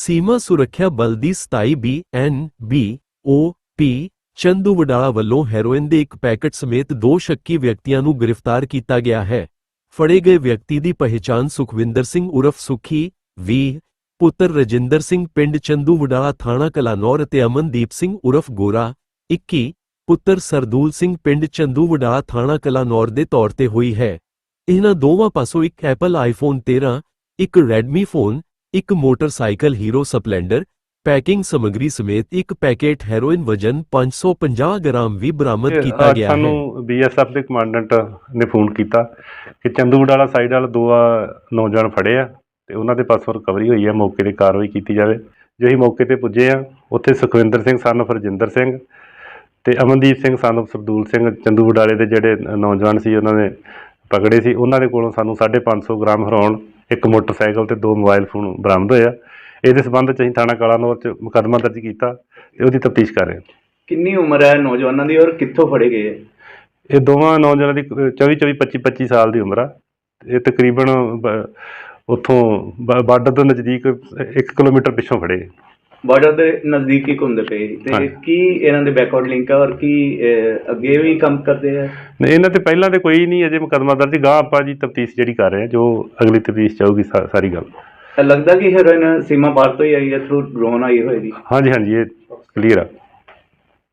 ਸੀਮਾ ਸੁਰੱਖਿਆ ਬਲ ਦੀ 27 B, N, B, O, P, Chandu Wadala ਵੱਲੋਂ ਹੈਰੋਇਨ ਦੇ ਇੱਕ ਪੈਕੇਟ ਸਮੇਤ ਦੋ ਸ਼ੱਕੀ ਵਿਅਕਤੀਆਂ ਨੂੰ ਗ੍ਰਿਫਤਾਰ ਕੀਤਾ ਗਿਆ ਹੈ। ਫੜੇ ਗਏ ਵਿਅਕਤੀ ਦੀ ਪਹਿਚਾਣ ਸੁਖਵਿੰਦਰ ਸਿੰਘ ਉਰਫ ਸੁਖੀ, ਵੀ, ਪੁੱਤਰ ਰਜਿੰਦਰ ਸਿੰਘ ਪਿੰਡ ਚੰਦੂ ਵਡਾਲਾ ਥਾਣਾ ਕਲਾਨੌਰ ਅਤੇ ਅਮਨਦੀਪ ਸਿੰਘ ਉਰਫ ਗੋਰਾ 21 ਪੁੱਤਰ ਸਰਦੂਲ ਸਿੰਘ ਪਿੰਡ ਚੰਦੂ ਵਡਾਲਾ ਥਾਣਾ ਕਲਾਨੌਰ ਦੇ ਤੌਰ ਤੇ ਹੋਈ ਹੈ। ਇਹਨਾਂ ਦੋਵਾਂ ਪਾਸੋਂ ਇੱਕ ਐਪਲ ਆਈਫੋਨ 13 ਇੱਕ ਰੈਡਮੀ ਫੋਨ ਇੱਕ ਮੋਟਰਸਾਈਕਲ ਹੀਰੋ ਸਪਲੈਂਡਰ ਪੈਕਿੰਗ ਸਮੱਗਰੀ ਸਮੇਤ ਇੱਕ ਪੈਕੇਟ ਹੈਰੋਇਨ ਵਜਨ 550 ਗ੍ਰਾਮ ਵੀ ਬਰਾਮਦ ਕੀਤਾ ਅੱਜ ਗਿਆ ਹੈ। ਸਾਨੂੰ ਬੀਐਸਐਫ ਦੇ ਕਮਾਂਡੈਂਟ ਨੇ ਫੋਨ ਕੀਤਾ ਕਿ ਚੰਦੂੜ ਵਾਲਾ ਸਾਈਡ ਵਾਲਾ ਦੋ ਆ ਨੌਜਵਾਨ ਫੜੇ ਆ ਤੇ ਉਹਨਾਂ ਦੇ ਪਾਸੋਂ ਰਿਕਵਰੀ ਹੋਈ ਆ ਮੌਕੇ ਤੇ ਕਾਰਵਾਈ ਕੀਤੀ ਜਾਵੇ। ਜੋ ਅਸੀਂ ਮੌਕੇ ਤੇ ਪੁੱਜੇ ਆ ਉੱਥੇ ਸੁਖਵਿੰਦਰ ਸਿੰਘ ਸਨ of ਰਜਿੰਦਰ ਸਿੰਘ ਤੇ ਅਮਨਦੀਪ ਸਿੰਘ ਸਨ of ਸਰਦੂਲ ਸਿੰਘ ਚੰਦੂੜ ਵਾਲੇ ਦੇ ਜਿਹੜੇ ਨੌਜਵਾਨ ਸੀ ਉਹਨਾਂ ਨੇ ਪਕੜੇ ਸੀ। ਉਹਨਾਂ ਦੇ ਕੋਲੋਂ ਸਾਨੂੰ 550 ਗ੍ਰਾਮ ਹੈਰੋਨ ਇੱਕ ਮੋਟਰਸਾਈਕਲ ਤੇ ਦੋ ਮੋਬਾਈਲ ਫੋਨ ਬਰਾਮਦ ਹੋਇਆ ਇਹਦੇ ਸਬੰਧ ਚ ਅਸੀਂ ਥਾਣਾ ਕਾਲਾਨੌਰ ਚ ਮੁਕੱਦਮਾ ਦਰਜ ਕੀਤਾ ਤੇ ਉਹਦੀ ਤਫਤੀਸ਼ ਕਰ ਰਹੇ ਹਾਂ। ਕਿੰਨੀ ਉਮਰ ਹੈ ਨੌਜਵਾਨਾਂ ਦੀ ਔਰ ਕਿੱਥੋਂ ਫੜੇ ਗਏ ਹੈ? ਇਹ ਦੋਵਾਂ ਨੌਜਵਾਨਾਂ ਦੀ 24 24 25 25 ਸਾਲ ਦੀ ਉਮਰ ਆ। ਇਹ ਤਕਰੀਬਨ ਬ- ਉੱਥੋਂ ਬਾਰਡਰ ਤੋਂ ਨਜ਼ਦੀਕ 1 ਕਿਲੋਮੀਟਰ ਪਿੱਛੋਂ ਫੜੇ ਬਾਰਡਰ ਦੇ ਨਜ਼ਦੀਕ ਹੀ ਘੁੰਮਦੇ ਪਏ ਸੀ। ਤੇ। ਕੀ ਇਹਨਾਂ ਦੇ ਬੈਕਵਰਡ ਲਿੰਕ ਹੈ ਔਰ ਕੀ ਅਹ, ਅੱਗੇ ਵੀ ਕੰਮ ਕਰਦੇ ਆ? ਨਹੀਂ ਇਹਨਾਂ ਤੇ ਪਹਿਲਾਂ ਤੇ ਕੋਈ ਨਹੀਂ ਅਜੇ ਮੁਕੱਦਮਾ ਦਰਜ ਗਾਂ। ਆਪਾਂ ਜੀ ਤਫਤੀਸ਼ ਜਿਹੜੀ ਕਰ ਰਹੇ ਹਾਂ ਜੋ ਅਗਲੀ ਤਫਤੀਸ਼ ਚਾਹੂਗੀ ਸਾਰੀ ਗੱਲ। ਲੱਗਦਾ ਕਿ ਹੈਰੋਇਨ ਸੀਮਾ ਪਾਰ ਤੋਂ ਹੀ ਆਈ ਹੈ ਥਰੂ ਡਰੋਨ ਆਈ ਹੋਏਗੀ। ਹਾਂਜੀ ਹਾਂਜੀ ਇਹ ਕਲੀਅਰ ਆ।